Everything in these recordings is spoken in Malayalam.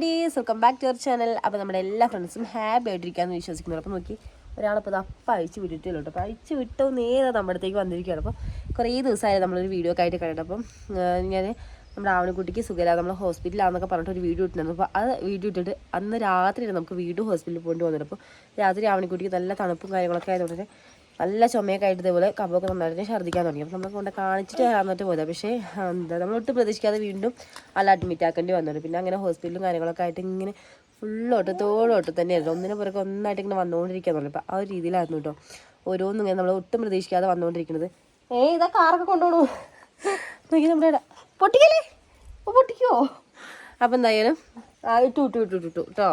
ഡീസ് welcome back to our channel അപ്പോൾ നമ്മുടെ എല്ലാ ഫ്രണ്ട്സും ഹാപ്പി ആയിട്ടിരിക്കാമെന്ന് വിശ്വസിക്കുന്നു. അപ്പോൾ നോക്കി ഒരാളിപ്പോൾ അപ്പം അഴിച്ച് വിട്ടിട്ടില്ല കേട്ടോ അപ്പോൾ അഴിച്ച് വിട്ടോ നേരെ നമ്മുടെ അടുത്തേക്ക് വന്നിരിക്കുകയാണ്. അപ്പോൾ കുറേ ദിവസമായി നമ്മളൊരു വീഡിയോ ഒക്കെ ആയിട്ട് കണ്ടിട്ട് അപ്പം ഞാൻ നമ്മുടെ ആവണക്കുട്ടിക്ക് സുഖമില്ല നമ്മൾ ഹോസ്പിറ്റലാണെന്നൊക്കെ പറഞ്ഞിട്ട് ഒരു വീഡിയോ ഇട്ടിരുന്നു അപ്പോൾ അത് വീഡിയോ ഇട്ടിട്ട് അന്ന് രാത്രി നമുക്ക് വീണ്ടും ഹോസ്പിറ്റലിൽ പോയിട്ട് വന്നിട്ട് അപ്പോൾ രാത്രി ആവണക്കുട്ടിക്ക് നല്ല തണുപ്പും കാര്യങ്ങളൊക്കെ ആയതുകൊണ്ട് നല്ല ചുമയൊക്കെ ആയിട്ട് ഇതേപോലെ കമ്പൊക്കെ നന്നായിട്ട് ഛർദ്ദിക്കാൻ തുടങ്ങി. അപ്പോൾ നമ്മൾ കൊണ്ട് കാണിച്ചിട്ട് വന്നിട്ട് പോയത്. പക്ഷേ എന്താ നമ്മൾ ഒട്ടും പ്രതീക്ഷിക്കാതെ വീണ്ടും അല്ല അഡ്മിറ്റ് ആക്കേണ്ടി വന്നത് പിന്നെ അങ്ങനെ ഹോസ്പിറ്റലും കാര്യങ്ങളൊക്കെ ആയിട്ട് ഇങ്ങനെ ഫുള്ളോട്ട് തോളോട്ട് തന്നെയായിരുന്നു. ഒന്നിനെ പുറകെ ഒന്നായിട്ട് ഇങ്ങനെ വന്നുകൊണ്ടിരിക്കാൻ തുടങ്ങി. അപ്പോൾ ആ ഒരു രീതിയിലായിരുന്നു കേട്ടോ ഓരോന്നും ഇങ്ങനെ നമ്മൾ ഒട്ടും പ്രതീക്ഷിക്കാതെ വന്നുകൊണ്ടിരിക്കുന്നത് ഏ ഇതാ കാറൊക്കെ കൊണ്ടുപോകണു നോക്കി നമ്മുടെ. പൊട്ടിക്കല്ലേ? പൊട്ടിക്കോ? അപ്പം എന്തായാലും ഇട്ടു ഇട്ടു ഇട്ടു ഇട്ടു കേട്ടോ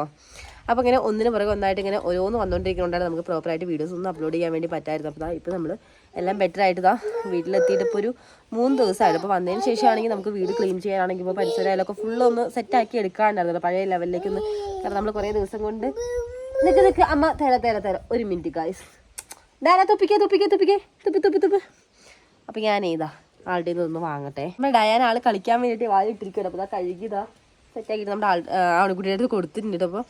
അപ്പോൾ ഇങ്ങനെ ഒന്നിന് പുറകെ ഒന്നായിട്ട് ഇങ്ങനെ ഓരോന്ന് വന്നുകൊണ്ടിരിക്കുന്നതുകൊണ്ടാണ് നമുക്ക് പ്രോപ്പറായിട്ട് വീഡിയോസ് ഒന്നും അപ്ലോഡ് ചെയ്യാൻ വേണ്ടി പറ്റായിരുന്നു അപ്പോൾ ഇപ്പോൾ നമ്മൾ എല്ലാം ബെറ്റർ ആയിട്ട് ഇതാ വീട്ടിലെത്തിയിട്ട് ഇപ്പോൾ ഒരു മൂന്ന് ദിവസമായിട്ട് അപ്പോൾ വന്നതിന് ശേഷമാണെങ്കിൽ നമുക്ക് വീട് ക്ലീൻ ചെയ്യാനാണെങ്കിൽ ഇപ്പോൾ പരിസരമായാലൊക്കെ ഫുള്ള് ഒന്ന് സെറ്റാക്കി എടുക്കാണ്ടായിരുന്നു പഴയ ലെവലിലേക്ക് ഒന്ന് കാരണം നമ്മൾ കുറേ ദിവസം കൊണ്ട് നിൽക്ക് നിൽക്ക് അമ്മ തേര തേര തേര. ഒരു മിനിറ്റ് ഗായ്സ് ഡാന തുപ്പിക്കേ തുപ്പിക്കേ തുപ്പിക്കേ. തുപ്പി തുപ്പി തുപ്പ്. അപ്പോൾ ഞാൻ ഏതാ ആളുടെ ഒന്ന് വാങ്ങട്ടെ. നമ്മൾ ഡയാൻ ആൾ കളിക്കാൻ വേണ്ടിയിട്ട് വാലിട്ടിരിക്കുകയാണ് അപ്പോൾ ഇതാ കഴുകിയതാ സെറ്റാക്കിയിട്ട് നമ്മുടെ ആൾ ആവണിക്കുട്ടിയുടെ അടുത്ത് കൊടുത്തിട്ടുണ്ട് അപ്പോൾ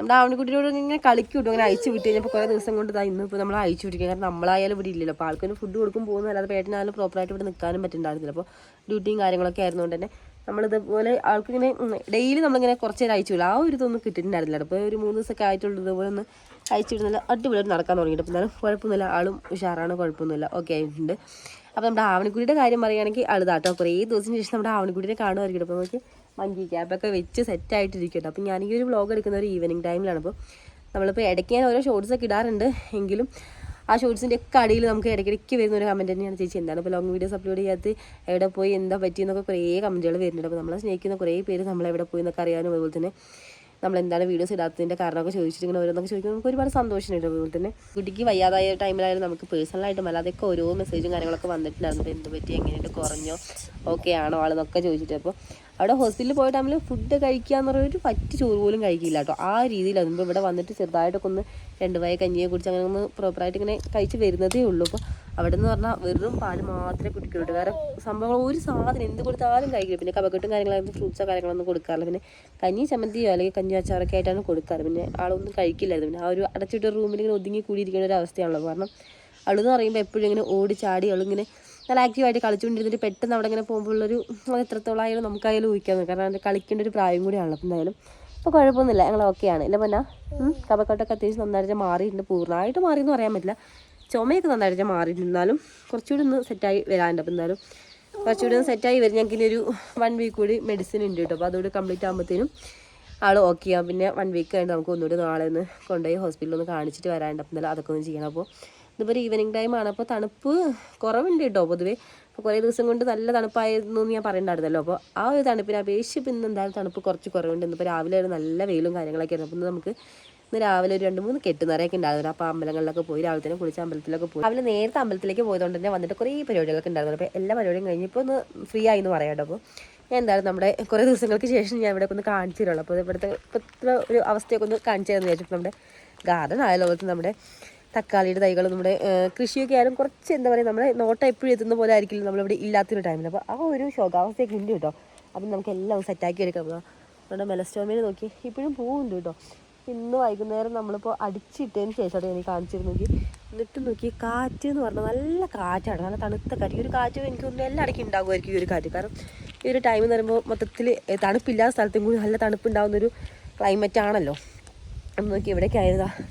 നമ്മുടെ ആവണിക്കുട്ടിയോട് ഇങ്ങനെ കളിക്കും കേട്ടോ അങ്ങനെ അയച്ചു വിട്ട് കഴിഞ്ഞപ്പോൾ കുറേ ദിവസം കൊണ്ട് ഇതാ ഇന്ന് ഇപ്പോൾ നമ്മൾ അയച്ചു വിട്ടിരിക്കുക. കാരണം നമ്മളായാലും ഇവിടെ ഇല്ലല്ലോ. അപ്പോൾ ആൾക്കൊരു ഫുഡ് കൊടുക്കും പോകുന്നതല്ലാതെ പേട്ടനായാലും പ്രോപ്പറായിട്ട് ഇവിടെ നിൽക്കാനും പറ്റുന്നുണ്ടായിരുന്നില്ല അപ്പോൾ ഡ്യൂട്ടിയും കാര്യങ്ങളൊക്കെ ആയിരുന്നുകൊണ്ട് തന്നെ നമ്മളിതുപോലെ ആൾക്കിങ്ങനെ ഡെയിലി നമ്മളിങ്ങനെ കുറച്ച് നേരം അയച്ചു വിടും. ആ ഒരു ഇതൊന്നും കിട്ടിയിട്ടുണ്ടായിരുന്നില്ല അപ്പോൾ ഒരു മൂന്ന് ദിവസമൊക്കെ ആയിട്ടുള്ളത് ഇതുപോലെ ഒന്ന് അയച്ചു വിടുന്നില്ല അടിപൊളിയായിട്ട് നടക്കാൻ തുടങ്ങിയിട്ട്. അപ്പോൾ എന്നാലും കുഴപ്പമൊന്നുമില്ല. ആളും ഉഷാറാണ് കുഴപ്പമൊന്നുമില്ല. ഓക്കെ ആയിട്ടുണ്ട്. അപ്പോൾ നമ്മുടെ ആവണിക്കുടിയുടെ കാര്യം പറയുകയാണെങ്കിൽ അളുതാട്ടോ. കുറേ ദിവസത്തിന് ശേഷം നമ്മുടെ ആവണിക്കുട്ടിനെ കാണുമായിരിക്കും. അപ്പോൾ നമുക്ക് മങ്കി ക്യാബൊക്കെ വെച്ച് സെറ്റ് ആയിട്ടിരിക്കുന്നുണ്ട് അപ്പോൾ ഞാൻ ഈ ഒരു വ്ളോഗ് എടുക്കുന്ന ഒരു ഈവനിങ് ടൈമിലാണ് അപ്പോൾ നമ്മളിപ്പോൾ ഇടയ്ക്ക് ഞാൻ ഓരോ ഷോർട്സ് ഒക്കെ ഇടാറുണ്ട്. എങ്കിലും ആ ഷോർട്സിന്റെ ഒക്കെ അടിയിൽ നമുക്ക് ഇടയ്ക്കിടയ്ക്ക് വരുന്ന ഒരു കമന്റ് തന്നെയാണ് ചേച്ചി. എന്താണ് ഇപ്പോൾ ലോങ് വീഡിയോസ് അപ്ലോഡ് ചെയ്യാത്ത എവിടെ പോയി? എന്താ പറ്റിയെന്നൊക്കെ കുറേ കമന്റുകൾ വരുന്നുണ്ട്. അപ്പോൾ നമ്മളെ സ്നേഹിക്കുന്ന കുറേ പേര് നമ്മളെവിടെ പോയി എന്നൊക്കെ അറിയാനും അതുപോലെ തന്നെ നമ്മൾ എന്താണ് വീഡിയോസ് ഇടാത്തതിന്റെ കാരണമൊക്കെ ചോദിച്ചിട്ട് ഇങ്ങനെ ഓരോന്നൊക്കെ ചോദിക്കുമ്പോൾ നമുക്ക് ഒരുപാട് സന്തോഷമുണ്ട് അതുപോലെ തന്നെ കുട്ടിക്ക് വയ്യാതായ ടൈമിലായാലും നമുക്ക് പേഴ്സണലായിട്ടും അല്ലാതെയൊക്കെ ഓരോ മെസ്സേജും കാര്യങ്ങളൊക്കെ വന്നിട്ടുണ്ടായിരുന്നു. എന്ത് പറ്റി? എങ്ങനെയുണ്ട്? കുറഞ്ഞോ? ഓക്കെ ആണോ? ആളെന്നൊക്കെ ചോദിച്ചിട്ട്. അപ്പോൾ അവിടെ ഹോസ്പിറ്റലിൽ പോയ ടൈമിൽ ഫുഡ് കഴിക്കുക എന്ന് പറയുന്ന ഒരു പറ്റി ചോറ് പോലും കഴിക്കില്ല കേട്ടോ. ആ രീതിയിൽ അതുമ്പോൾ ഇവിടെ വന്നിട്ട് ചെറുതായിട്ടൊക്കെ ഒന്ന് രണ്ട് വയ കഞ്ഞിയെ കുടിച്ച് അങ്ങനെ ഒന്ന് പ്രോപ്പറായിട്ട് ഇങ്ങനെ കഴിച്ച് വരുന്നതേ ഉള്ളൂ. അപ്പോൾ അവിടെ നിന്ന് പറഞ്ഞാൽ വെറും പാൽ മാത്രമേ കുടിക്കുള്ളൂ വേറെ സംഭവങ്ങൾ ഒരു സാധനം എന്ത് കൊടുത്താലും കഴിക്കില്ല. പിന്നെ കപക്കെട്ടും കാര്യങ്ങളായിരുന്നു ഫ്രൂട്ട്സോ കാര്യങ്ങളൊന്നും കൊടുക്കാറില്ല. പിന്നെ കഞ്ഞി ചമ്മന്തിയോ അല്ലെങ്കിൽ കഞ്ഞി അച്ചാറൊക്കെ ആയിട്ടാണ് കൊടുക്കാറ്. പിന്നെ ആളൊന്നും കഴിക്കില്ലായിരുന്നു പിന്നെ ആ ഒരു അടച്ചിട്ട റൂമിൽ ഇങ്ങനെ ഒതുങ്ങി കൂടിയിരിക്കുന്ന ഒരു അവസ്ഥയാണല്ലോ. കാരണം അവളെന്ന് പറയുമ്പോൾ എപ്പോഴും ഇങ്ങനെ ഓടി ചാടി അവളിങ്ങനെ നല്ല ആക്റ്റീവായിട്ട് കളിച്ചുകൊണ്ടിരുന്നിട്ട് പെട്ടെന്ന് അവിടെ ഇങ്ങനെ പോകുമ്പോൾ ഉള്ളൊരു എത്രത്തോളം ആയാലും നമുക്കായാലും ഊഹിക്കാൻ കാരണം അതിന്റെ കളിക്കേണ്ട ഒരു പ്രായം കൂടിയാണല്ലോ അപ്പം എന്തായാലും അപ്പോൾ കുഴപ്പമൊന്നുമില്ല. ഞങ്ങൾ ഓക്കെയാണ് ഇല്ല പിന്നെ? കപക്കോട്ടൊക്കെ അത്യാവശ്യം നന്നായിട്ട് മാറിയിട്ടുണ്ട്. പൂർണമായിട്ട് മാറി എന്ന് പറയാൻ പറ്റില്ല. ചുമയൊക്കെ നന്നായിട്ട് മാറിയിട്ടുണ്ടെന്നാലും കുറച്ചുകൂടി ഒന്ന് സെറ്റായി വരാനുണ്ട്. അപ്പം എന്തായാലും കുറച്ചുകൂടി ഒന്ന് സെറ്റായി വരും. ഞങ്ങൾക്ക് ഇനി ഒരു വൺ വീക്ക് കൂടി മെഡിസിൻ ഉണ്ട് കേട്ടോ. അപ്പോൾ അതുകൂടി കംപ്ലീറ്റ് ആകുമ്പോഴത്തേനും ആൾ ഓക്കെ ആവും. പിന്നെ വൺ വീക്ക് കഴിഞ്ഞ് നമുക്ക് ഒന്നുകൂടി നാളെ ഒന്ന് കൊണ്ടുപോയി ഹോസ്പിറ്റലിൽ ഒന്ന് കാണിച്ചിട്ട് വരാനുണ്ട്. അപ്പം എന്തായാലും അതൊക്കെ ഒന്ന് ചെയ്യണം. അപ്പോൾ ഇതിപ്പോൾ ഒരു ഈവനിങ് ടൈമാണ് അപ്പോൾ തണുപ്പ് കുറവുണ്ട് കേട്ടോ പൊതുവേ. അപ്പോൾ കുറേ ദിവസം കൊണ്ട് നല്ല തണുപ്പായിരുന്നു എന്ന് ഞാൻ പറയണ്ടായിരുന്നല്ലോ. അപ്പോൾ ആ ഒരു തണുപ്പിനെ അപേക്ഷിച്ച് പിന്നെ എന്തായാലും തണുപ്പ് കുറച്ച് കുറവുണ്ട്. ഇന്നിപ്പോൾ രാവിലെ ഒരു നല്ല വെയിലും കാര്യങ്ങളൊക്കെ ആയിരുന്നു അപ്പോൾ ഇന്ന് നമുക്ക് ഇന്ന് രാവിലെ ഒരു രണ്ട് മൂന്ന് കെട്ടുനിറയൊക്കെ ഉണ്ടായിരുന്നു. അപ്പോൾ അമ്പലങ്ങളിലൊക്കെ പോയി രാവിലെ തന്നെ കുളിച്ച് അമ്പലത്തിലൊക്കെ പോയി. രാവിലെ നേരത്തെ അമ്പലത്തിലേക്ക് പോയതുകൊണ്ട് തന്നെ വന്നിട്ട് കുറേ പരിപാടികളൊക്കെ ഉണ്ടായിരുന്നു. അപ്പോൾ എല്ലാ പരിപാടിയും കഴിഞ്ഞപ്പോൾ ഒന്ന് ഫ്രീ ആയി എന്ന് പറയാം കേട്ടോ അപ്പോൾ എന്തായാലും നമ്മുടെ കുറേ ദിവസങ്ങൾക്ക് ശേഷം ഞാൻ ഇവിടെ ഒന്ന് കാണിച്ചു തരുള്ളൂ. അപ്പോൾ ഇവിടുത്തെ ഇപ്പോഴത്തെ ഒരു അവസ്ഥയൊക്കെ ഒന്ന് കാണിച്ചു തരുമെന്ന് വിചാരിച്ചു നമ്മുടെ ഗാർഡൻ ആയാലും നമ്മുടെ തക്കാളിയുടെ തൈകൾ നമ്മുടെ കൃഷിയൊക്കെ ആയാലും കുറച്ച് എന്താ പറയുക നമ്മുടെ നോട്ടം എപ്പോഴും എത്തുന്ന പോലെ ആയിരിക്കില്ല നമ്മളിവിടെ ഇല്ലാത്തൊരു ടൈമിൽ അപ്പോൾ ആ ഒരു ശോകാവസ്ഥയൊക്കെ ഉണ്ട് കേട്ടോ. അപ്പം നമുക്ക് എല്ലാം സെറ്റാക്കി എടുക്കാം. നമ്മുടെ മെലസ്റ്റോമിനെ നോക്കി. ഇപ്പോഴും പൂവുണ്ട് കേട്ടോ. ഇന്ന് വൈകുന്നേരം നമ്മളിപ്പോൾ അടിച്ചിട്ടതിന് ശേഷമാണ് എനിക്ക് കാണിച്ചിരുന്നെങ്കിൽ എന്നിട്ട് നോക്കി കാറ്റ് എന്ന് പറഞ്ഞാൽ നല്ല കാറ്റാണ്. നല്ല തണുത്ത കാറ്റ്. ഈ ഒരു കാറ്റ് എനിക്ക് തോന്നുന്നു ഇടയ്ക്ക് ഉണ്ടാകുമായിരിക്കും ഈ ഒരു കാറ്റ്. കാരണം ഈ ഒരു ടൈം എന്ന് പറയുമ്പോൾ മൊത്തത്തിൽ തണുപ്പില്ലാത്ത സ്ഥലത്തും കൂടി നല്ല തണുപ്പുണ്ടാകുന്നൊരു ക്ലൈമറ്റ് ആണല്ലോ. അപ്പം നോക്കി ഇവിടെ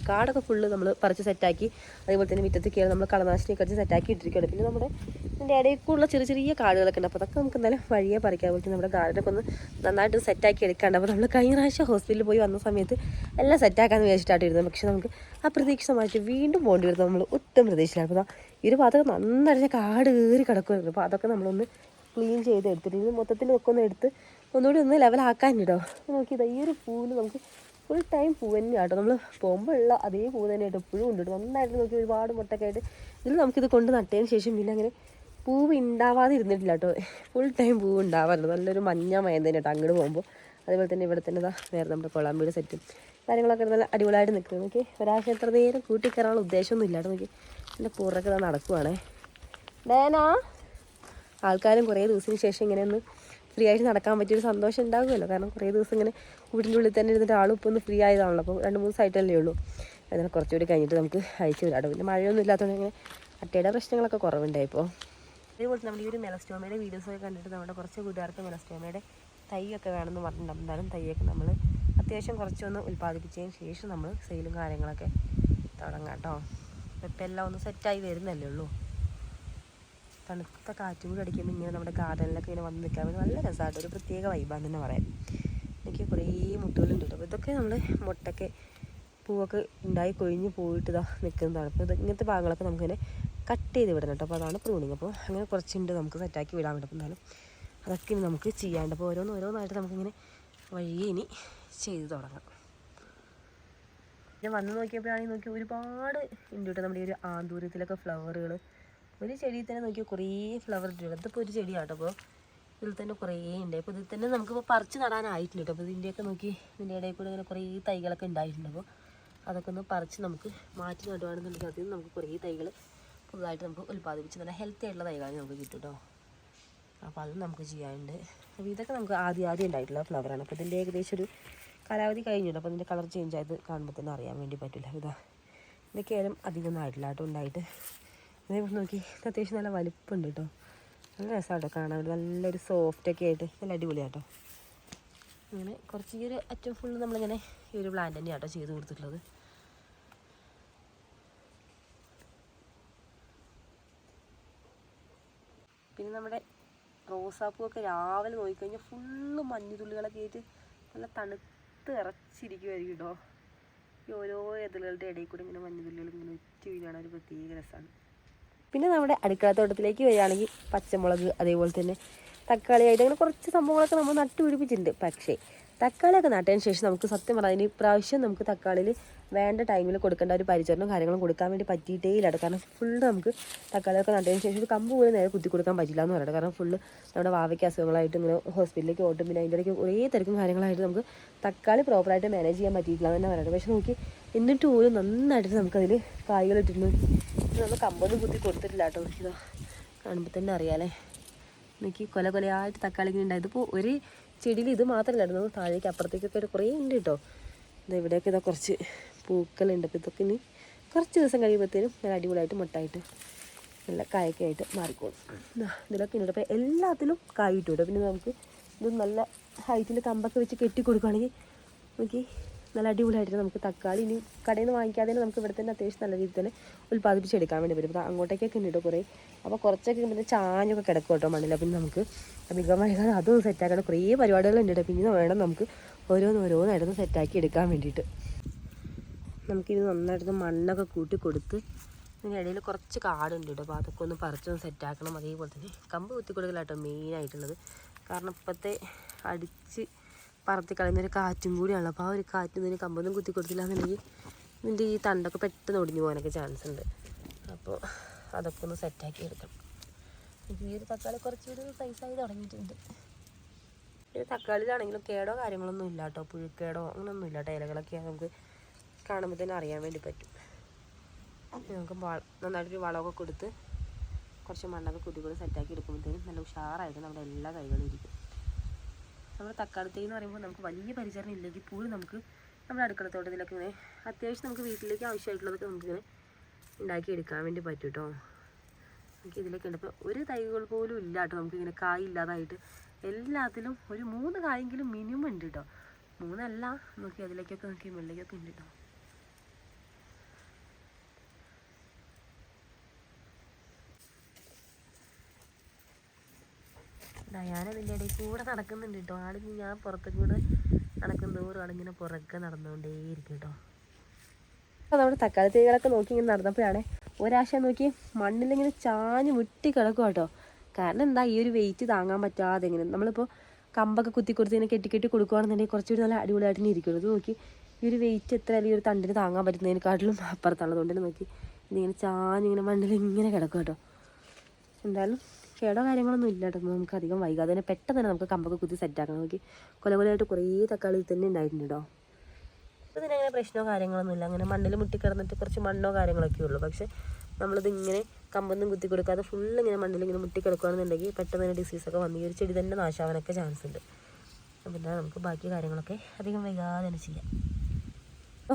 കാടൊക്കെ ഫുള്ള് നമ്മൾ പറിച്ച് സെറ്റാക്കി അതേപോലെ തന്നെ മുറ്റത്ത് കയറി നമ്മൾ കളനാശിനി കുറച്ച് സെറ്റാക്കി ഇട്ടിരിക്കുകയാണ്. പിന്നെ നമ്മുടെ ഇതിന്റെ ഇടയ്ക്കുള്ള ചെറിയ ചെറിയ കാടുകളൊക്കെ ഉണ്ട്. അപ്പോൾ അതൊക്കെ നമുക്ക് എന്തായാലും വഴിയെ പറിക്കാം. അതുപോലെ നമ്മുടെ ഗാർഡനൊക്കെ ഒന്ന് നന്നായിട്ട് സെറ്റാക്കി എടുക്കാണ്ട്. അപ്പോൾ നമ്മൾ കഴിഞ്ഞ പ്രാവശ്യം ഹോസ്പിറ്റലിൽ പോയി വന്ന സമയത്ത് എല്ലാം സെറ്റാക്കാന്ന് വിചാരിച്ചിട്ടായിരുന്നു പക്ഷേ നമുക്ക് അപ്രതീക്ഷിതമായിട്ട് വീണ്ടും പോകേണ്ടി വരുന്നത് നമ്മൾ ഒട്ടും പ്രതീക്ഷിച്ചില്ല. അപ്പോൾ ഈ ഒരു ഭാഗത്തൊക്കെ നന്നായിട്ട് കാട് കയറി കിടക്കുമായിരുന്നു അപ്പോൾ അതൊക്കെ നമ്മളൊന്ന് ക്ലീൻ ചെയ്ത് എടുത്തിട്ട് ഇത് മൊത്തത്തിൽ ഒക്കെ ഒന്ന് എടുത്ത് ഒന്നുകൂടി ഒന്ന് ലെവലാക്കാൻ കേട്ടോ നോക്കി ഈ ഒരു പൂവിന് നമുക്ക് ഫുൾ ടൈം പൂ തന്നെയാണ് കേട്ടോ. നമ്മൾ പോകുമ്പോൾ ഉള്ള അതേ പൂ തന്നെയായിട്ട് എപ്പോഴും ഉണ്ട് കേട്ടോ. നന്നായിട്ട് നോക്കി ഒരുപാട് മുട്ടൊക്കെ ആയിട്ട് ഇതിൽ നമുക്കിത് കൊണ്ട് നട്ടതിന് ശേഷം പിന്നെ അങ്ങനെ പൂവ് ഉണ്ടാവാതെ ഇരുന്നിട്ടില്ല കേട്ടോ. ഫുൾ ടൈം പൂവ് ഉണ്ടാവാറുണ്ട് നല്ലൊരു മഞ്ഞ മയം തന്നെ കേട്ടോ അങ്ങോട്ട് പോകുമ്പോൾ അതേപോലെ തന്നെ ഇവിടെ തന്നെ ഇതാ വേറെ നമ്മുടെ കൊളാമ്പിയുടെ സെറ്റും കാര്യങ്ങളൊക്കെ നല്ല അടിപൊളിയായിട്ട് നിൽക്കുന്നത് നോക്കി ഒരാഴ്ച എത്ര നേരം കൂട്ടിക്കയറാനുള്ള ഉദ്ദേശമൊന്നും ഇല്ല കേട്ടോ. നോക്കി എന്റെ പൂറൊക്കെ നടക്കുവാണേ. ഡേനാ? ആൾക്കാരും കുറേ ദിവസത്തിന് ശേഷം ഇങ്ങനെ ഒന്ന് ഫ്രീ ആയിട്ട് നടക്കാൻ പറ്റിയൊരു സന്തോഷം ഉണ്ടാകുമല്ലോ കാരണം കുറേ ദിവസം ഇങ്ങനെ വീടിന്റെ ഉള്ളിൽ തന്നെ ഇരുന്നിട്ട് ആളും ഇപ്പോൾ ഒന്ന് ഫ്രീ ആയതാണല്ലോ അപ്പോൾ രണ്ട് മൂന്ന് ദിവസമായിട്ടല്ലേ ഉള്ളൂ. അങ്ങനെ കുറച്ചുകൂടി കഴിഞ്ഞിട്ട് നമുക്ക് അയച്ചു വിടാം. പിന്നെ മഴയൊന്നും ഇല്ലാത്തതുകൊണ്ട് ഇങ്ങനെ അട്ടയുടെ പ്രശ്നങ്ങളൊക്കെ കുറവുണ്ടായി ഇപ്പോൾ. അതേപോലെ നമ്മൾ ഈ ഒരു മെലസ്റ്റോമയുടെ വീഡിയോസൊക്കെ കണ്ടിട്ട് നമ്മുടെ കുറച്ച് കൂട്ടുകാർക്ക് മെലസ്റ്റോമയുടെ തൈയൊക്കെ വേണമെന്ന് പറഞ്ഞിട്ടുണ്ടാകും എന്തായാലും തൈയൊക്കെ നമ്മൾ അത്യാവശ്യം കുറച്ചൊന്ന് ഉൽപ്പാദിപ്പിച്ചതിന് ശേഷം നമ്മൾ സെയിലും കാര്യങ്ങളൊക്കെ തുടങ്ങാം കേട്ടോ. ഇപ്പം എല്ലാം ഒന്ന് സെറ്റായി വരുന്നല്ലേ ഉള്ളൂ. തണുത്ത കാറ്റും കൂടി അടിക്കുമ്പോൾ ഇങ്ങനെ നമ്മുടെ ഗാർഡനിലൊക്കെ ഇങ്ങനെ വന്ന് നിൽക്കാൻ വേണ്ടി നല്ല രസമായിട്ട് ഒരു പ്രത്യേക വൈബാന്ന് തന്നെ പറയാം എനിക്ക് കുറേ മുട്ടുകളുണ്ട് കേട്ടോ. അപ്പോൾ ഇതൊക്കെ നമ്മൾ മുട്ടയ്ക്ക് പൂവൊക്കെ ഉണ്ടായി കൊഴിഞ്ഞ് പോയിട്ട് ഇതാ നിൽക്കുന്നതാണ്. അപ്പോൾ ഇങ്ങനത്തെ ഭാഗങ്ങളൊക്കെ നമുക്കിങ്ങനെ കട്ട് ചെയ്ത് വിടണം കേട്ടോ. അപ്പോൾ അതാണ് പ്രൂണിങ് അപ്പോൾ അങ്ങനെ കുറച്ചുണ്ട് നമുക്ക് സെറ്റാക്കി വിടാൻ അപ്പോൾ എന്നാലും അതൊക്കെ ഇനി നമുക്ക് ചെയ്യാണ്ട് അപ്പോൾ ഓരോന്ന് ഓരോന്നായിട്ട് നമുക്കിങ്ങനെ വഴിയെ ഇനി ചെയ്ത് തുടങ്ങാം. ഞാൻ വന്ന് നോക്കിയപ്പോഴാണെങ്കിൽ നോക്കി ഒരുപാട് ഉണ്ട് കേട്ടോ. നമ്മുടെ ഈ ഒരു ആന്തൂരത്തിലൊക്കെ ഫ്ലവറുകൾ ഒരു ചെടിയിൽ തന്നെ നോക്കിയാൽ കുറേ ഫ്ലവർ ഇട്ടുണ്ട് ഇതിപ്പോൾ ഒരു ചെടിയാട്ടോ അപ്പോൾ ഇതിൽ തന്നെ കുറേ ഉണ്ട്. അപ്പോൾ ഇതിൽ തന്നെ നമുക്കിപ്പോൾ പറിച്ച് നടാനായിട്ടുണ്ട് കേട്ടോ. അപ്പോൾ ഇതിന്റെയൊക്കെ നോക്കി ഇതിന്റെ ഇടയിൽ കൂടെ ഇങ്ങനെ കുറേ തൈകളൊക്കെ ഉണ്ടായിട്ടുണ്ട് അപ്പോൾ അതൊക്കെ ഒന്ന് പറിച്ച് നമുക്ക് മാറ്റി നടുവാണെന്നുണ്ടെങ്കിൽ അതിൽ നിന്ന് നമുക്ക് കുറേ തൈകൾ പുതുതായിട്ട് നമുക്ക് ഉൽപ്പാദിപ്പിച്ച് നല്ല ഹെൽത്തി ആയിട്ടുള്ള തൈകളാണ് നമുക്ക് കിട്ടും കേട്ടോ. അപ്പോൾ അതും നമുക്ക് ചെയ്യാനുണ്ട്. അപ്പോൾ ഇതൊക്കെ നമുക്ക് ആദ്യം ആദ്യം ഉണ്ടായിട്ടുള്ള ഫ്ലവറാണ് അപ്പോൾ ഇതിന്റെ ഏകദേശം ഒരു കാലാവധി കഴിഞ്ഞിട്ടുണ്ട് അപ്പോൾ ഇതിന്റെ കളർ ചേഞ്ച് ആയത് കാണുമ്പോൾ തന്നെ അറിയാൻ വേണ്ടി പറ്റില്ല. ഇതാ. ഇതൊക്കെ ആയാലും അധികം ആയിട്ടില്ല ഉണ്ടായിട്ട് അതേപോലെ നോക്കി അത്യാവശ്യം നല്ല വലിപ്പമുണ്ട് കേട്ടോ നല്ല രസമാട്ടോ കാണാൻ. വേണ്ടി നല്ലൊരു സോഫ്റ്റൊക്കെ ആയിട്ട് നല്ല അടിപൊളിയാട്ടോ. അങ്ങനെ കുറച്ച് ഈ ഒരു അറ്റം ഫുള്ള് നമ്മളിങ്ങനെ ഈ ഒരു പ്ലാന്റ് തന്നെയാണ് കേട്ടോ ചെയ്ത് കൊടുത്തിട്ടുള്ളത്. പിന്നെ നമ്മുടെ റോസാപ്പൂവൊക്കെ രാവിലെ നോക്കിക്കഴിഞ്ഞാൽ ഫുള്ള് മഞ്ഞുതുള്ളികളൊക്കെ ആയിട്ട് നല്ല തണുത്ത് ഇറച്ചിരിക്കുമായിരിക്കും കേട്ടോ ഈ ഓരോ എതിലുകളുടെ ഇടയിൽ കൂടി ഇങ്ങനെ മഞ്ഞുതുള്ളികൾ ഇങ്ങനെ ഉച്ച വീഴാണ് ഒരു പ്രത്യേക രസമാണ് പിന്നെ നമ്മുടെ അടുക്കളത്തോട്ടത്തിലേക്ക് വരികയാണെങ്കിൽ പച്ചമുളക് അതേപോലെ തന്നെ തക്കാളി ആയിട്ട് അങ്ങനെ കുറച്ച് സംഭവങ്ങളൊക്കെ നമ്മൾ നട്ടുപിടിപ്പിച്ചിട്ടുണ്ട്. പക്ഷേ തക്കാളിയൊക്കെ നട്ടതിന് ശേഷം നമുക്ക് സത്യം പറഞ്ഞാൽ ഇപ്രാവശ്യം നമുക്ക് തക്കാളിയിൽ വേണ്ട ടൈമിൽ കൊടുക്കേണ്ട ഒരു പരിചരണവും കാര്യങ്ങളും കൊടുക്കാൻ വേണ്ടി പറ്റിയിട്ടേ ഇല്ല കാരണം ഫുള്ള് നമുക്ക് തക്കാളിയൊക്കെ നട്ടതിന് ശേഷം ഒരു കമ്പ് പോലും നേരെ കുത്തി കൊടുക്കാൻ പറ്റില്ല എന്ന് പറയുന്നത് കാരണം ഫുള്ള് നമ്മുടെ വാവയ്ക്ക് അസുഖങ്ങളായിട്ട് ഇങ്ങനെ ഹോസ്പിറ്റലിലേക്ക് ഓട്ടും. പിന്നെ അതിന്റെ ഇടയ്ക്ക് കുറേ തിരക്കും കാര്യങ്ങളായിട്ട് നമുക്ക് തക്കാളി പ്രോപ്പറായിട്ട് മാനേജ് ചെയ്യാൻ പറ്റിയിട്ടില്ല എന്ന് തന്നെ പറയുന്നത് പക്ഷേ നോക്കി എന്നിട്ട് പോലും നന്നായിട്ട് നമുക്കതിൽ കായ്കൾ ഇട്ടിരുന്നു. നമ്മൾ കമ്പൊന്നും കുത്തി കൊടുത്തിട്ടില്ല കേട്ടോ. ഇതാ കാണുമ്പോൾ തന്നെ അറിയാമല്ലേ എനിക്ക് കൊല കൊലയായിട്ട് തക്കാളി ഇങ്ങനെ ഉണ്ടായത് ഇപ്പോൾ ഒരു ചെടിയിൽ ഇത് മാത്രമല്ലായിരുന്നു. താഴേക്ക് അപ്പുറത്തേക്കൊക്കെ ഒരു കുറേ ഉണ്ട് കേട്ടോ. ഇത് ഇവിടെയൊക്കെ ഇതാ കുറച്ച് പൂക്കളുണ്ട്. അപ്പോൾ ഇതൊക്കെ ഇനി കുറച്ച് ദിവസം കഴിയുമ്പോഴത്തേനും നല്ല അടിപൊളിയായിട്ട് മുട്ടായിട്ട് നല്ല കായൊക്കെ ആയിട്ട് മാറിക്കോളും. ഇതിലൊക്കെ ഉണ്ട്. അപ്പോൾ എല്ലാത്തിലും കായിട്ടു കിട്ടും പിന്നെ നമുക്ക് ഇത് നല്ല ഹൈറ്റിൽ കമ്പൊക്കെ വെച്ച് കെട്ടി കൊടുക്കുകയാണെങ്കിൽ നോക്കി നല്ല അടിപൊളിയായിട്ട് നമുക്ക് തക്കാളി ഇനി കടയിൽ നിന്ന് വാങ്ങിക്കാതെ തന്നെ നമുക്ക് ഇവിടെ തന്നെ അത്യാവശ്യം നല്ല രീതിയിൽ തന്നെ ഉൽപ്പാദിപ്പിച്ചെടുക്കാൻ വേണ്ടി വരും. അങ്ങോട്ടേക്കൊക്കെ ഉണ്ട് കുറേ. അപ്പോൾ കുറച്ചൊക്കെ പിന്നെ ചാഞ്ഞൊക്കെ കിടക്കും കേട്ടോ മണ്ണിൽ പിന്നെ നമുക്ക് അധികം വൈകാതെ അതും സെറ്റാക്കണം കുറേ പരിപാടികളുണ്ട് കേട്ടോ പിന്നെ വേണം നമുക്ക് ഓരോന്ന് ഓരോന്നായിരുന്നു സെറ്റാക്കി എടുക്കാൻ വേണ്ടിയിട്ട്. നമുക്കിത് നന്നായിട്ട് മണ്ണൊക്കെ കൂട്ടി കൊടുത്ത് ഇതിന്റെ ഇടയിൽ കുറച്ച് കാടുണ്ട് കേട്ടോ അപ്പോൾ അതൊക്കെ ഒന്ന് പറിച്ചൊന്ന് സെറ്റാക്കണം അതേപോലെ തന്നെ കമ്പ് കുത്തി കൊടുക്കലാട്ടോ മെയിനായിട്ടുള്ളത് കാരണം ഇപ്പോഴത്തെ അടിച്ച് പറത്തി കളയുന്ന ഒരു കാറ്റും കൂടിയാണല്ലോ അപ്പോൾ ആ ഒരു കാറ്റിൽ നിന്ന് കമ്പൊന്നും കുത്തി കൊടുത്തില്ല എന്നുണ്ടെങ്കിൽ ഇതിന്റെ ഈ തണ്ടൊക്കെ പെട്ടെന്ന് ഒടിഞ്ഞു പോകാനൊക്കെ ചാൻസ് ഉണ്ട്. അപ്പോൾ അതൊക്കെ ഒന്ന് സെറ്റാക്കി എടുക്കണം. ഇപ്പോൾ ഈ ഒരു തക്കാളി കുറച്ചുകൂടി സൈസായി തുടങ്ങിയിട്ടുണ്ട്. ഈ തക്കാളിയിലാണെങ്കിലും കേടോ കാര്യങ്ങളൊന്നും ഇല്ല കേട്ടോ. പുഴുക്കേടോ അങ്ങനെയൊന്നും ഇല്ല. കേട്ടോ ഇലകളൊക്കെ നമുക്ക് കാണുമ്പോൾ തന്നെ അറിയാൻ വേണ്ടി പറ്റും. നമുക്ക് നന്നായിട്ടൊരു വളമൊക്കെ കൊടുത്ത് കുറച്ച് മണ്ണൊക്കെ കുത്തിക്കൊണ്ട് സെറ്റാക്കി എടുക്കുമ്പോഴത്തേനും നല്ല ഉഷാറായിട്ട് നമ്മുടെ എല്ലാ കൈകളും ഇരിക്കും. നമ്മുടെ തക്കാളി തൈ എന്ന് പറയുമ്പോൾ നമുക്ക് വലിയ പരിചരണം ഇല്ലെങ്കിൽ പോലും നമുക്ക് നമ്മുടെ അടുക്കളത്തോട്ടത്തിലൊക്കെ ഇങ്ങനെ അത്യാവശ്യം നമുക്ക് വീട്ടിലേക്ക് ആവശ്യമായിട്ടുള്ളതൊക്കെ നമുക്കിങ്ങനെ ഉണ്ടാക്കി എടുക്കാൻ വേണ്ടി പറ്റും കേട്ടോ നമുക്ക് ഇതിലൊക്കെ ഉണ്ട്. അപ്പോൾ ഒരു തൈകൾ പോലും ഇല്ല കേട്ടോ നമുക്കിങ്ങനെ കായ് ഇല്ലാതായിട്ട് എല്ലാത്തിലും ഒരു മൂന്ന് കായെങ്കിലും മിനിമം ഉണ്ട് കേട്ടോ മൂന്നല്ല നോക്കി അതിലേക്കൊക്കെ നോക്കി മുകളിലേക്കൊക്കെ ഉണ്ട് കേട്ടോ ഡയാന ഇതിന്റെ ഇടയിൽ കൂടെ നടക്കുന്നുണ്ട് കേട്ടോ. ആളിങ്ങനെ ഞാൻ പുറത്തു കൂടെ നടക്കും തോറും ആളിങ്ങനെ പുറകെ നടന്നുകൊണ്ടേയിരിക്കും കേട്ടോ. അപ്പോൾ നമ്മുടെ തക്കാളി തൈകളൊക്കെ നോക്കി ഇങ്ങനെ നടന്നപ്പോഴാണ് ഒരാശ നോക്കി മണ്ണിലിങ്ങനെ ചാഞ്ഞ് മുട്ടി കിടക്കും കേട്ടോ. കാരണം എന്താ ഈ ഒരു വെയിറ്റ് താങ്ങാൻ പറ്റാതെ ഇങ്ങനെ. നമ്മളിപ്പോൾ കമ്പൊക്കെ കുത്തി കൊടുത്ത് ഇങ്ങനെ കെട്ടി കെട്ടി കൊടുക്കുകയാണെന്നുണ്ടെങ്കിൽ കുറച്ചുകൂടി നല്ല അടിപൊളിയായിട്ട് തന്നെ ഇരിക്കുള്ളൂ ഇത് നോക്കി ഈ ഒരു വെയിറ്റ് എത്ര അല്ലെങ്കിൽ ഒരു തണ്ടിന് താങ്ങാൻ പറ്റുന്നതിനെക്കാട്ടിലും അപ്പുറത്താണ് അതുകൊണ്ട് നോക്കി. ഇതിങ്ങനെ ചാഞ്ഞിങ്ങനെ മണ്ണിൽ ഇങ്ങനെ കിടക്കും കേട്ടോ. എന്തായാലും കേടോ കാര്യങ്ങളൊന്നും ഇല്ല കേട്ടോ. നമുക്ക് അധികം വൈകാതെ തന്നെ പെട്ടെന്ന് തന്നെ നമുക്ക് കമ്പൊക്കെ കുത്തി സെറ്റാക്കണം നോക്കി കൊല കൊലയായിട്ട് കുറേ തക്കാളി തന്നെ ഉണ്ടായിട്ടുണ്ട് കേട്ടോ. ഇതിനങ്ങനെ പ്രശ്നമോ കാര്യങ്ങളൊന്നും ഇല്ല. അങ്ങനെ മണ്ണിൽ മുട്ടിക്കിടന്നിട്ട് കുറച്ച് മണ്ണോ കാര്യങ്ങളൊക്കെ ഉള്ളൂ. പക്ഷേ നമ്മളിത് ഇങ്ങനെ കമ്പൊന്നും കുത്തി കൊടുക്കാതെ ഫുൾ ഇങ്ങനെ മണ്ണിൽ ഇങ്ങനെ മുട്ടി കിടക്കുകയാണെന്നുണ്ടെങ്കിൽ പെട്ടെന്ന് തന്നെ ഡിസീസൊക്കെ വന്ന് ഈ ഒരു ചെടി തന്നെ നാശാവാനൊക്കെ ചാൻസ് ഉണ്ട്. പിന്നെ നമുക്ക് ബാക്കി കാര്യങ്ങളൊക്കെ അധികം വൈകാതെ തന്നെ ചെയ്യാം.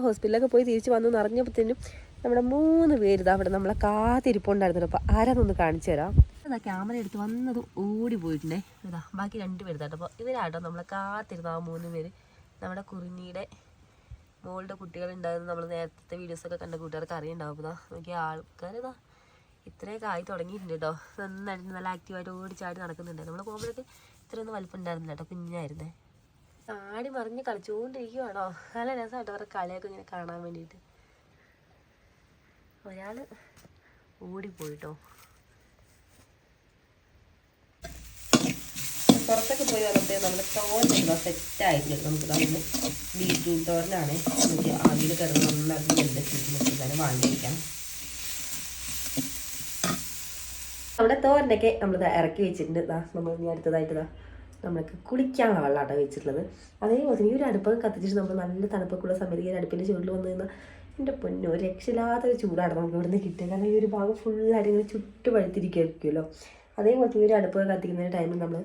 ഹോസ്പിറ്റലിലൊക്കെ പോയി തിരിച്ച് വന്നു നിറഞ്ഞപ്പോഴത്തേനും നമ്മുടെ മൂന്ന് പേര് ഇതാ അവിടെ നമ്മളെ കാത്തിരിപ്പുണ്ടായിരുന്നു അപ്പോൾ ആരാന്നൊന്ന് കാണിച്ചു തരാം. അതാ ക്യാമറ എടുത്ത് വന്നത് ഓടി പോയിട്ടുണ്ടേ. ബാക്കി രണ്ട് പേര് കേട്ടോ അപ്പോൾ ഇവരാട്ടോ നമ്മളെ കാത്തിരുന്ന ആ മൂന്ന് പേര്. നമ്മുടെ കുറിഞ്ഞിയുടെ മോളുടെ കുട്ടികളുണ്ടായിരുന്നു. നമ്മൾ നേരത്തെ വീഡിയോസൊക്കെ കണ്ട കൂട്ടുകാർക്ക് അറിയുണ്ടാവും. ഇതാ നോക്കിയ ആൾക്കാർ ഇതാ ഇത്രയൊക്കെ ആയി തുടങ്ങിയിട്ടുണ്ട് കേട്ടോ. നന്നായിട്ട് നല്ല ആക്റ്റീവായിട്ട് ഓടിച്ചാടി നടക്കുന്നുണ്ട്. നമ്മൾ പോകുമ്പോഴൊക്കെ ഇത്രയൊന്നും വലിപ്പം ഉണ്ടായിരുന്നില്ല കേട്ടോ. കുഞ്ഞായിരുന്നേ. ആടി മറിഞ്ഞ് കളിച്ചുകൊണ്ടിരിക്കുവാണോ നല്ല രസമായിട്ട് അവരുടെ കളിയൊക്കെ ഇങ്ങനെ കാണാൻ വേണ്ടിയിട്ട്. ഒരാൾ ഓടിപ്പോയിട്ടോ. പുറത്തൊക്കെ പോയി വന്നപ്പോഴേ നമ്മുടെ തോരൻ സെറ്റായിരുന്നു നമുക്ക് നമ്മൾ ബീറ്റ്റൂട്ട് തോരനാണ്. നമുക്ക് ആവിയിൽ കിടന്ന് നന്നായിട്ട് വെന്തിട്ടുണ്ട് തന്നെ വാങ്ങിയിരിക്കാം. നമ്മുടെ തോരനൊക്കെ നമ്മൾ ഇറക്കി വെച്ചിട്ടുണ്ട്. നമ്മൾ ഇനി അടുത്തതായിട്ട് നമ്മൾക്ക് കുളിക്കാനുള്ള വെള്ളമാണ് വെച്ചിട്ടുള്ളത്. അതേപോലെ തന്നെ ഈ ഒരു അടുപ്പൊക്കെ കത്തിച്ചിട്ട് നമ്മൾ നല്ല തണുപ്പൊക്കെയുള്ള സമയത്ത് ഈ ഒരു അടുപ്പിന്റെ ചുവട്ടിൽ വന്നു നിന്നാൽ എന്റെ പൊന്നോ രക്ഷയില്ലാത്ത ഒരു ചൂടാണ് നമുക്ക് ഇവിടുന്ന് കിട്ടുക. കാരണം ഈ ഒരു ഭാഗം ഫുള്ളായിട്ട് ഇങ്ങനെ ചുറ്റു പഴുത്തിരിക്കുമല്ലോ അതേപോലെ ഈ ഒരു അടുപ്പൊക്കെ കത്തിക്കുന്ന ടൈമിൽ നമ്മൾ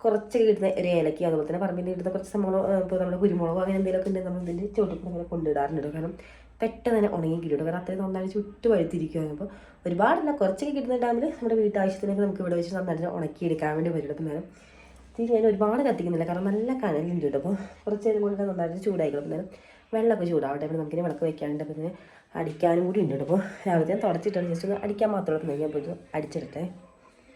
കുറച്ച് കിട്ടുന്ന ഒരു ഏലക്കി അതുപോലെ തന്നെ പറമ്പിന്റെ കിട്ടുന്ന കുറച്ച് സംഭവം ഇപ്പോൾ നമ്മുടെ കുരുമുളകോ അങ്ങനെ എന്തെങ്കിലുമൊക്കെ ഉണ്ടെങ്കിൽ നമ്മൾ ഇതിന്റെ ചുവട്ടിൽ അങ്ങനെ കൊണ്ടിടാറുണ്ട്. കാരണം പെട്ടെന്ന് തന്നെ ഉണങ്ങി കിട്ടും കാരണം അത്രയും നന്നായിട്ട് ചുറ്റു വഴുത്തിരിക്കുകയാണ് അപ്പോൾ ഒരുപാടല്ല കുറച്ചൊക്കെ കിട്ടുന്ന ടൈമിൽ നമ്മുടെ വീട്ടാവശ്യത്തിനൊക്കെ നമുക്ക് ഇവിടെ വെച്ച് നന്നായിട്ട് ഉണക്കിയെടുക്കാൻ വേണ്ടി വരും അപ്പം തീ ഞാൻ ഒരുപാട് കത്തിക്കുന്നില്ല. കാരണം നല്ല കനലുണ്ട് കേട്ടോ. അപ്പോൾ കുറച്ച് നേരം കൊണ്ട് നന്നായിട്ട് ചൂടായിക്കണം അപ്പം വെള്ളമൊക്കെ ചൂടാവട്ടെ. അപ്പോൾ നമുക്കിനി വിളക്ക് വെക്കാനുണ്ട്. അപ്പോൾ ഇതിന് അടിക്കാനും കൂടി ഉണ്ട് കേട്ടോ. അപ്പോൾ രാവിലെ ഞാൻ തുടച്ചിട്ടാണ്. ജസ്റ്റ് ഒന്ന് അടിക്കാൻ മാത്രമേ ഞാൻ പോയിട്ട് അടിച്ചെടുത്തേ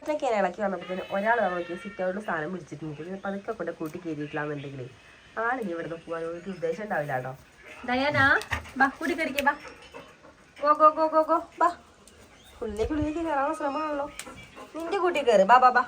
ഇതൊക്കെ ഇളക്കി വന്നപ്പോൾ ഒരാൾ നോക്കി. സിറ്റ് ഔട്ടിൽ സാധനം പിടിച്ചിട്ടുണ്ട്. പിന്നെ പതുക്കെ കൊണ്ട് കൂട്ടി കയറിയിട്ടില്ലാന്നുണ്ടെങ്കിൽ ആളിനി ഇവിടുന്ന് പോകാൻ ഒരു ഉദ്ദേശം ഉണ്ടാവില്ല കേട്ടോ. ഡയാനാ ബാ കൂടി കയറിക്കേ ബാ go go go go go ബാ ഉള്ളിലേക്ക് ഉള്ളിലേക്ക് കയറാനുള്ള ശ്രമമാണല്ലോ. നിന്റെ കൂട്ടി കയറി ബാ ബാ ബാ.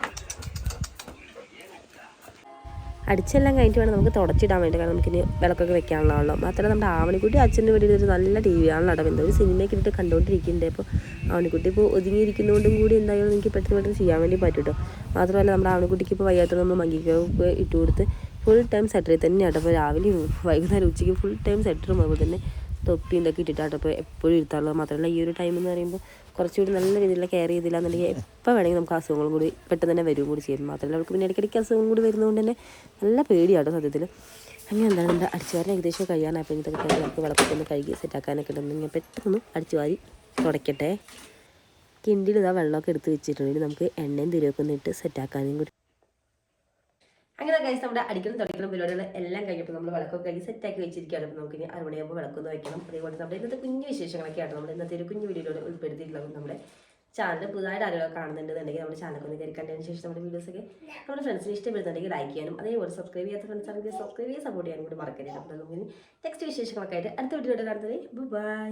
അടിച്ചെല്ലാം കഴിഞ്ഞിട്ട് വേണം നമുക്ക് തുടച്ചിടാൻ വേണ്ടി. കാരണം നമുക്കിനി വിളക്കൊക്കെ വെക്കാനുള്ളതാണല്ലോ. മാത്രമല്ല നമ്മുടെ ആവണിക്കുട്ടി അച്ഛന്റെ വീട്ടിൽ ഒരു നല്ല ടി വി ആണല്ലോ എന്തോ ഒരു സിനിമയൊക്കെ ഇട്ടിട്ട് കണ്ടുകൊണ്ടിരിക്കുന്നുണ്ട് അപ്പോൾ ആവണിക്കുട്ടി ഇപ്പോൾ ഒതുങ്ങിയിരിക്കുന്നതുകൊണ്ടും കൂടി എന്തായാലും എനിക്ക് പെട്ടെന്ന് പെട്ടെന്ന് ചെയ്യാൻ വേണ്ടി പറ്റും കേട്ടോ. മാത്രമല്ല നമ്മുടെ ആവണിക്കുട്ടിക്ക് ഇപ്പോൾ വയ്യാത്തത് നമ്മൾ മങ്കിക്കൊക്കെ ഇട്ട് കൊടുത്ത് ഫുൾ ടൈം സെറ്ററിൽ തന്നെയാണ് അപ്പോൾ രാവിലെയും വൈകുന്നേരം ഉച്ചയ്ക്ക് ഫുൾ ടൈം സെറ്ററും അതുപോലെ തന്നെ തൊപ്പി ഇതൊക്കെ ഇട്ടിട്ടാട്ടോ അപ്പോൾ എപ്പോഴും ഇരുത്താറുള്ളത്. മാത്രമല്ല ഈ ഒരു ടൈം എന്ന് പറയുമ്പോൾ കുറച്ചുകൂടി നല്ല രീതിയിലുള്ള കെയർ ചെയ്തില്ല എന്നുണ്ടെങ്കിൽ എപ്പോൾ വേണമെങ്കിൽ നമുക്ക് അസുഖങ്ങളും കൂടി പെട്ടെന്ന് തന്നെ വരും കൂടി ചെയ്യും. മാത്രമല്ല അവൾക്ക് പിന്നെ ഇടയ്ക്കിടയ്ക്ക് അസുഖം കൂടി വരുന്നതുകൊണ്ട് തന്നെ നല്ല പേടിയാട്ടോ സത്യത്തിൽ. അങ്ങനെ എന്താണ്? എന്റെ അടിച്ചുവാരി ഏകദേശം കഴിയാനായപ്പോൾ ഇതൊക്കെ കഴിഞ്ഞ് നമുക്ക് വിളക്കൊക്കെ ഒന്ന് കഴുകി സെറ്റാക്കാനൊക്കെ ഉണ്ടെന്ന് ഞാൻ പെട്ടെന്ന് അടിച്ചുവാരി തുടയ്ക്കട്ടെ. കിണ്ടിൽ ഇതാ വെള്ളമൊക്കെ എടുത്ത് വെച്ചിട്ടുണ്ടെങ്കിൽ നമുക്ക് എണ്ണയും തിരിയൊക്കെ ഒന്ന് ഇട്ട് സെറ്റാക്കാനും കൂടി. അങ്ങനെ കഴിച്ച് നമ്മുടെ അടിക്കലും തുടക്കലും പരിപാടികൾ എല്ലാം കഴിഞ്ഞപ്പോൾ നമ്മൾ വിളക്കൊക്കെ കഴിഞ്ഞ് സെറ്റാക്കി വെച്ചിരിക്കുകയാണ്. അപ്പോൾ നമുക്ക് ഇനി അരമണിയാകുമ്പോൾ വിളക്കൊന്ന് വയ്ക്കണം അതേപോലെ നമ്മുടെ ഇന്നത്തെ കുഞ്ഞു വിശേഷങ്ങളൊക്കെ ആയിട്ട് നമ്മൾ ഇന്നത്തെ ഒരു കുഞ്ഞു വീഡിയോയിലൂടെ ഉൾപ്പെടുത്തിയിട്ടുള്ളത് നമ്മുടെ ചാനൽ പുതുതായിട്ട് ആരെങ്കിലും കാണുന്നുണ്ടെന്നുണ്ടെങ്കിൽ നമ്മുടെ ചാനൽ ഒന്ന് കയറി കണ്ടതിന് ശേഷം നമ്മുടെ വീഡിയോസൊക്കെ നമ്മുടെ ഫ്രണ്ട്സിന് ഇഷ്ടപ്പെടുന്നുണ്ടെങ്കിൽ ലൈക്ക് ചെയ്യാനും അതേപോലെ സബ്സ്ക്രൈബ് ചെയ്യാത്ത ഫ്രണ്ട്സ് ആണെങ്കിൽ സബ്സ്ക്രൈബ് ചെയ്യാൻ സപ്പോർട്ട് ചെയ്യാനും കൂടി മറക്കരുത്. അപ്പോൾ നമുക്ക് നെക്സ്റ്റ് വിശേഷങ്ങളൊക്കെ ആയിട്ട് അടുത്ത വീഡിയോയുടെ കാണുന്നത് ബൈ